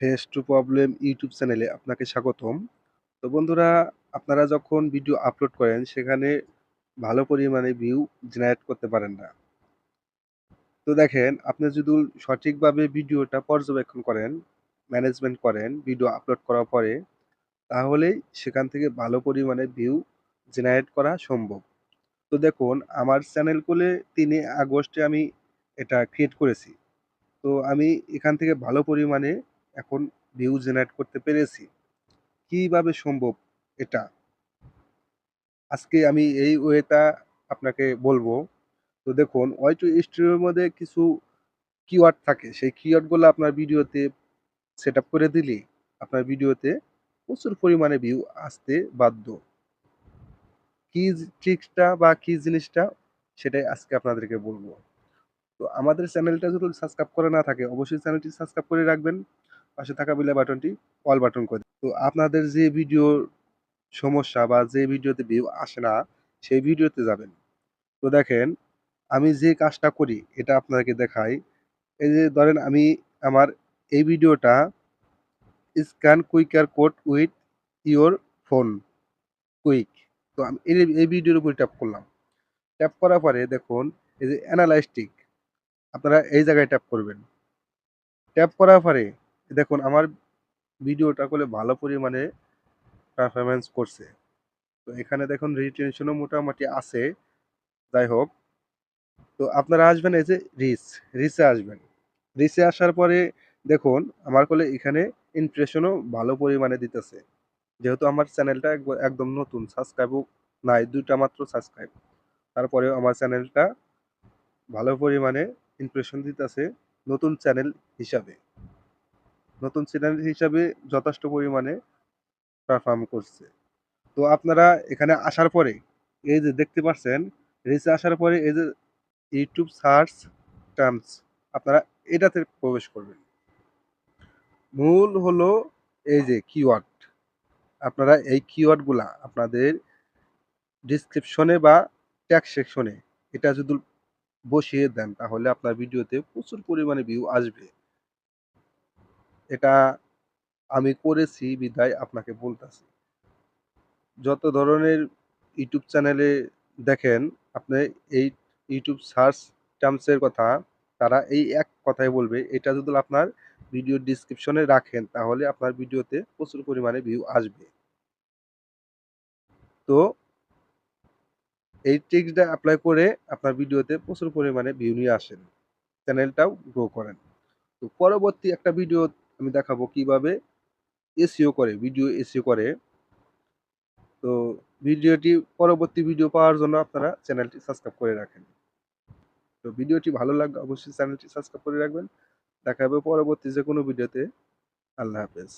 Face to problem YouTube চ্যানেলে আপনাকে স্বাগতম। তো বন্ধুরা আপনারা যখন ভিডিও আপলোড করেন সেখানে ভালো পরিমাণে ভিউ জেনারেট করতে পারেন না। তো দেখেন আপনি যদি সঠিকভাবে ভিডিওটা পর্যবেক্ষণ করেন, ম্যানেজমেন্ট করেন ভিডিও আপলোড করার পরে, তাহলেই সেখান থেকে ভালো পরিমাণে ভিউ জেনারেট করা সম্ভব। তো দেখুন আমার চ্যানেল খুলে তিনে আগস্টে আমি এটা ক্রিয়েট করেছি। তো আমি এখান থেকে ভালো পরিমাণে এখন ভিউ জেনারেট করতে পেরেছি। কীভাবে সম্ভব এটা? আজকে আমি এই ওয়েটা আপনাকে বলব। তো দেখুন ওয়াই টু স্টুডিওর মধ্যে কিছু কিওয়ার্ড থাকে। সেই কিওয়ার্ডগুলো আপনার ভিডিওতে সেটআপ করে দিলে আপনার ভিডিওতে প্রচুর পরিমাণে ভিউ আসতে বাধ্য। কি ট্রিক্সটা বা কি জিনিসটা সেটাই আজকে আপনাদেরকে বলব। তো আমাদের চ্যানেলটা যদি সাবস্ক্রাইব করা না থাকে, অবশ্যই চ্যানেলটি সাবস্ক্রাইব করে রাখবেন। পাশে থাকা বেল বাটনটি অল বাটন করে তো আপনাদের যে ভিডিওর সমস্যা বা যে ভিডিওতে ভিউ আসে না, সেই ভিডিওতে যাবেন। তো দেখেন, আমি যে কাজটা করি, এটা আপনাদেরকে দেখাই। এই যে ধরেন, আমি আমার এই ভিডিওটা scan quicker code with your phone quick. তো আমি এই এই ভিডিওর উপর ট্যাপ করলাম। ট্যাপ করার পরে দেখুন, এই যে অ্যানালাইস্টিক আপনারা এই জায়গায় ট্যাপ করবেন। ট্যাপ করার পরে দেখুন আমার ভিডিওটা করলে ভালো পরিমাণে পারফরমেন্স করছে। তো এখানে দেখুন রিটেনশনও মোটামুটি আছে। যাই হোক। তো আপনারা আসবেন এই যে রিচ, রিচে আসবেন। রিচে আসার পরে দেখুন আমার করলে এখানে ইমপ্রেশনও ভালো পরিমাণে দিতেছে। যেহেতু আমার চ্যানেলটা এক একদম নতুন সাবস্ক্রাইবও নাই দুইটা মাত্র সাবস্ক্রাইব। তারপরেও আমার চ্যানেলটা ভালো পরিমাণে ইমপ্রেশন দিতেছে নতুন চ্যানেল হিসাবে। নতুন চ্যানেল হিসাবে যথেষ্ট পরিমাণে পারফর্ম করছে। তো আপনারা এখানে আসার পরে, এই যে দেখতে পাচ্ছেন রিচে আসার পরে এই যে ইউটিউব সার্চ টার্মস আপনারা এটাতে প্রবেশ করবেন। মূল হলো এই যে কিওয়ার্ড। আপনারা এই কিওয়ার্ডগুলা আপনাদের ডেসক্রিপশনে বা ট্যাগ সেকশনে এটা যদি বসিয়ে দেন, তাহলে আপনার ভিডিওতে প্রচুর পরিমাণে ভিউ আসবে। এটা আমি করেছি বিধায় আপনাকে বলতাছি। যত ধরনের ইউটিউব চ্যানেলে দেখেন, আপনি এই ইউটিউব সার্চ টার্মসের কথা, তারা এই এক কথাই বলবে, এটা যদি আপনার ভিডিও ডিসক্রিপশনে রাখেন, তাহলে আপনার ভিডিওতে প্রচুর পরিমাণে ভিউ আসবে। তো এই ট্রিক্সটা অ্যাপ্লাই করে আপনার ভিডিওতে প্রচুর পরিমাণে ভিউ নিয়ে আসেন। চ্যানেলটাও গ্রো করেন। তো পরবর্তী একটা ভিডিও আমি দেখাবো কীভাবে এসিও করে, ভিডিও এসিও করে। তো ভিডিওটি পরবর্তী ভিডিও পাওয়ার জন্য আপনারা চ্যানেলটি সাবস্ক্রাইব করে রাখেন। তো ভিডিওটি ভালো লাগলে অবশ্যই চ্যানেলটি সাবস্ক্রাইব করে রাখবেন। দেখা হবে পরবর্তী যেকোনো ভিডিওতে। আল্লাহ হাফেজ।